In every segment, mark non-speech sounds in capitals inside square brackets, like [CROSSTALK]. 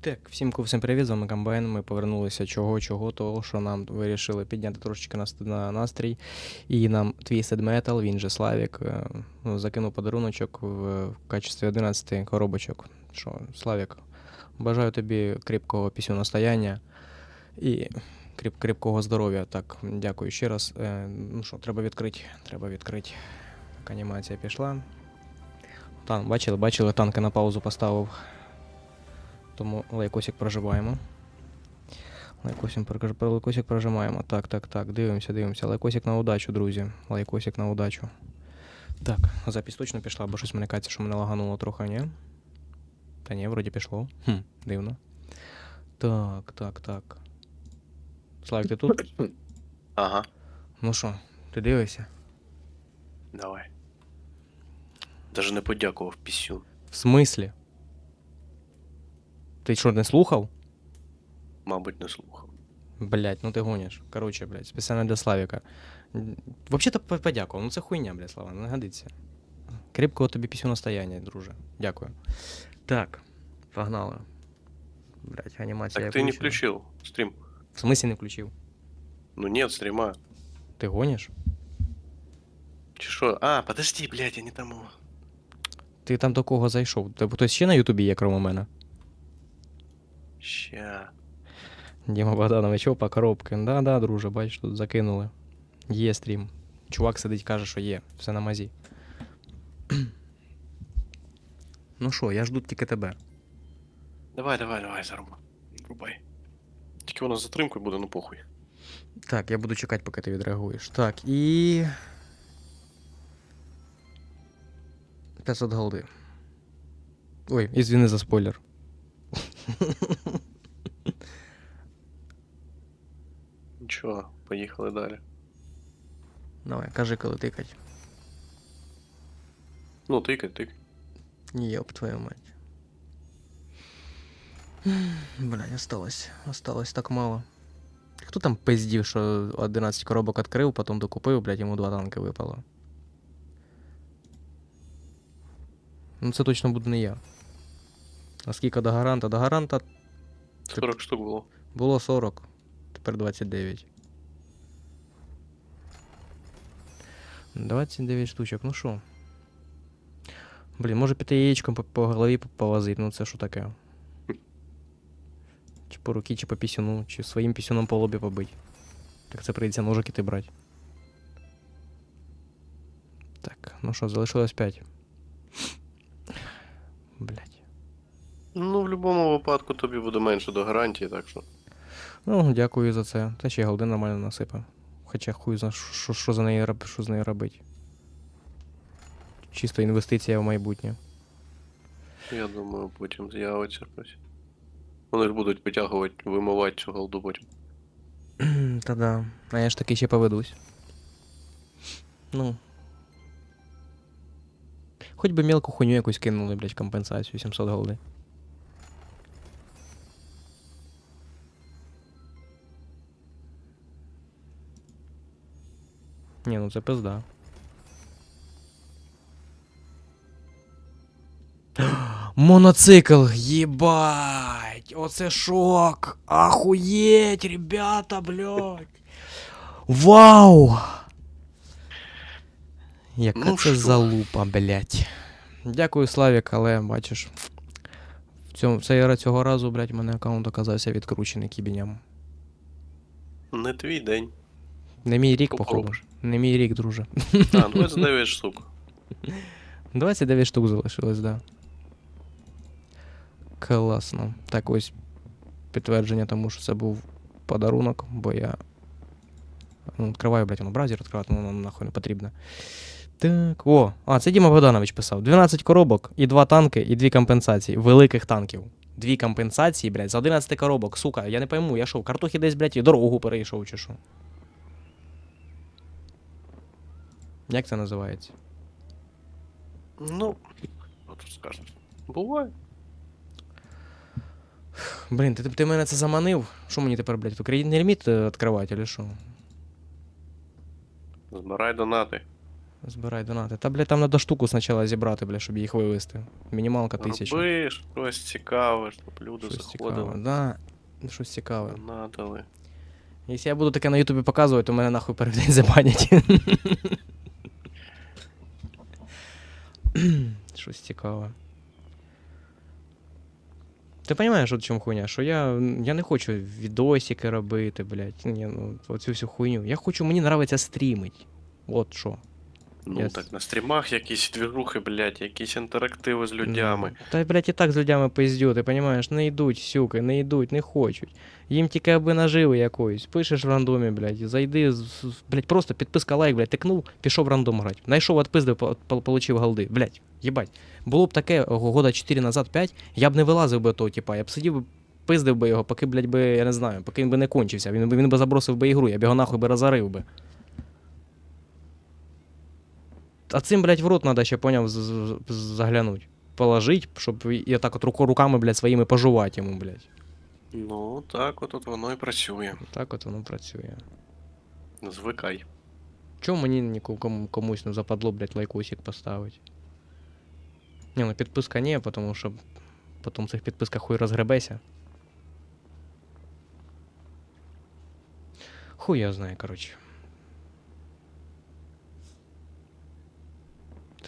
Так, всім всім привіт, з вами Комбайн. Ми повернулися чого, чого, того, що нам вирішили підняти трошечки на настрій. І нам Twisted Metal, він же Славік, е, ну, закинув подаруночок в, качестві 11 коробочок. Що, Славік, бажаю тобі кріпкого пісюностояння і кріп, кріпкого здоров'я. Так, дякую ще раз. Е, ну що, треба відкрити, треба відкрити. Так, анімація пішла. Там, бачили, бачили, танки на паузу поставив. Тому лайкосик проживаємо. Лайкосик, лайкосик прожимаємо. Так, так, так. Дивимося, дивимося. Лайкосик на удачу, друзі. Лайкосик на удачу. Так, запись точно пішла, бо щось мене кається, що мене лагануло трохи, ні? Та ні, вроді пішло. Хм, дивно. Так, так, так. Славік, ти тут? Ага, Ну що, ти дивишся? давай. Даже не подякував пісю. В смислі? Ти що, не слухав? Мабуть, не слухав. Блять, ну ти гониш. Короче, блядь, спеціально для Славіка. По- подякував. Ну це хуйня, блядь, Слава, не годиться. Кріпкого тобі пісю настояння, друже. Дякую. Так, погнали. Блять, анімація. Так ты не включена. включил стрим. В смысле не включив? Ну нет стрима. Ти гониш? Чи що? А, подожди, блядь, я не тому. Ти там до кого зайшов? Тебе хтось ще на Ютубі є, крім мене? Ща. Діма Богданович, опа, коробки. Да-да, друже, бачиш, тут закинули. Є стрім. Чувак сидить, каже, що є. Все на мазі. [CLEARS THROAT] ну що, я жду тільки тебе. Давай, давай, давай, заруба. Рубай. Тільки воно з затримкою буде, ну похуй. Так, я буду чекати, поки ти відреагуєш. Так, і. 500 голди. Ой, ізвини за спойлер. [LAUGHS] Нічого, поїхали далі. Давай, кажи, коли тикать. Ну, тикай, тикай. Ёб твою мать. Блядь, осталось. Осталось так мало. Хто там пиздів, що 11 коробок відкрив, потім докупив, блядь, йому два танки випало. Ну це точно буде не я. А скільки до гаранта? До гаранта 40 штук було. було 40, тепер 29. 29 штучок, ну що? Блін, може піти яєчком по, по голові повозити, ну це що таке? Чи по руки, чи по пісюну, чи своїм пісюном по лобі побить. Так це прийдеться ножик іти брати. Так, ну що, залишилось 5. Блять. Ну, в будь-якому випадку тобі буде менше до гарантії, так що. Ну, дякую за це. Та ще голди нормально насипав. Хоча хуй зна, що, що за неї що з нею робить. Чисто інвестиція в майбутнє. Я думаю, потім з'явиться щось. Вони ж будуть витягувати, вимивати цю голду потім. [CLEARS THROAT] Та да. А я ж таки ще поведусь. Ну. Хоч би мелку хуйню якусь кинули, блядь, компенсацію 700 голди. Ні, ну це пизда. [GASPS] Моноцикл, єбать! Оце шок! Ахуєть, ребята, блядь! Вау! Яка Ну це що? залупа, блядь. Дякую, Славік, але бачиш. В цьому, цей, цього разу, блядь, мене аккаунт оказався відкручений кібіням. Не твій день. Не мій рік, Що походу. Не мій рік, друже. А, 29 [LAUGHS] штук. 29 штук залишилось, да. Класно. Так ось підтвердження тому, що це був подарунок, бо я. Ну, відкриваю, блядь, воно браузер відкривати, воно нахуй не потрібно. Так, о, а, це Діма Богданович писав. 12 коробок і 2 танки, і 2 компенсації. Великих танків. Дві компенсації, блядь, за 11 коробок. Сука, я не пойму, я що, в картохи десь, блядь, і дорогу перейшов чи що. Як це називається? Ну, що тут скажеш? Буває. Блін, ти, ти мене це заманив. Що мені тепер, блядь, кредитний ліміт е, відкривати, чи що? Збирай донати. Збирай донати. Та, блядь, там треба штуку спочатку зібрати, блядь, щоб їх вивезти. Мінімалка тисяча. Роби щось цікаве, щоб люди Щось цікаве. Да, щось цікаве. Надали. Якщо я буду таке на Ютубі показувати, то мене нахуй перед день забанять. [LAUGHS] [CLEARS THROAT] Щось цікаве. Ти розумієш, от в чому хуйня? Що я, я не хочу відосики робити, блядь. Ні, ну, оцю всю хуйню. Я хочу, мені подобається стрімить. От що. Ну Я так на стрімах якісь двіжухи, блядь, якісь інтерактиви з людьми. Ну, Та, блядь, і так з людьми пиздю, ти розумієш, не йдуть, сюки, не йдуть, не хочуть. Їм тільки аби наживи якоїсь. Пишеш в рандомі, блядь, зайди, блядь, просто підписка лайк, блядь, тикнув, пішов в рандом грати. Найшов по- получив голди. Блядь, їбать. Було б таке года 4 назад, 5, я б не вилазив би того, типа, я б сидів пиздив би його, поки, блядь, би, я не знаю, поки він би не кончився. Він би, він би забросив би ігру, я б його нахуй би розорив би. А цим, блядь, в рот надо ще, поняв, заглянуть. Положить, щоб і отак от руками, блядь, своїми пожувати йому, блядь. Ну, так от, от воно і працює. Так от воно працює. Звикай. Чому мені нікому комусь не западло, блядь, лайкусик поставити? Ні, ну підписка ні, тому що потім в цих підписках хуй розгребеся. Хуй я знаю, коротше.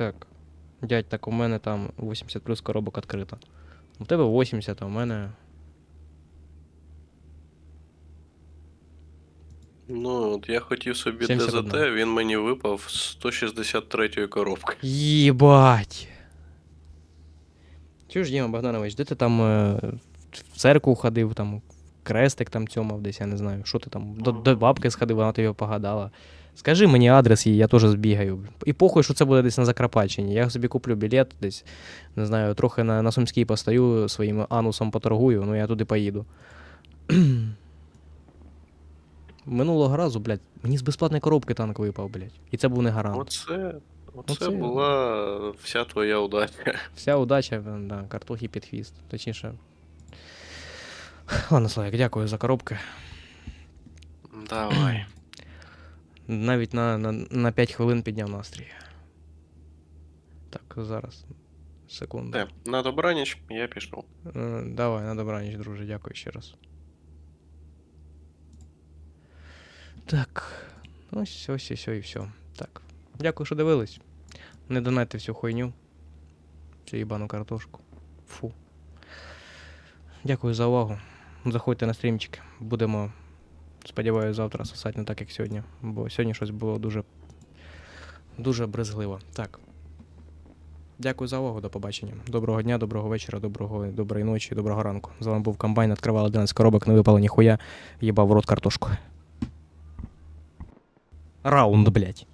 Так. Дядь, так у мене там 80 плюс коробок відкрито. У тебе 80, а у мене. Ну, от я хотів собі 71. ДЗТ, він мені випав з 163 коробки. Єбать. Чуєш, Діма Богданович, де ти там е, в церкву ходив, там крестик там цьомав десь, я не знаю. Що ти там? До, до бабки сходив, вона тобі погадала. Скажи мені адрес її, я теж збігаю. І похуй, що це буде десь на Закарпатчині. Я собі куплю білет десь, не знаю, трохи на, на Сумській постою своїм анусом поторгую, ну я туди поїду. [CLEARS THROAT] Минулого разу, блядь, мені з безплатної коробки танк випав, блядь. І це був не гарант. Оце, оце Оце- була вся твоя удача. [LAUGHS] Вся удача, да, картохи під хвіст. Точніше. Ладно, Славік, дякую за коробки. Давай. [CLEARS THROAT] Навіть на, на, на 5 хвилин підняв настрій. Так, зараз. Секунду. Все, на добраніч, я пішов. Е, Давай, на добраніч, друже, дякую ще раз. Так. Ось, ось, ось, і все. Так. Дякую, що дивились. Не донайте всю хуйню. Цю їбану картошку. Фу. Дякую за увагу. Заходьте на стрімчик. Будемо, сподіваюся, завтра сосати не так, як сьогодні. Бо сьогодні щось було дуже. Дуже брезгливо. Так. Дякую за увагу, до побачення. Доброго дня, доброго вечора, доброго, доброї ночі, доброго ранку. З вами був комбайн, відкривали 11 коробок, не випало ніхуя, їбав в рот картошку. Раунд, блядь.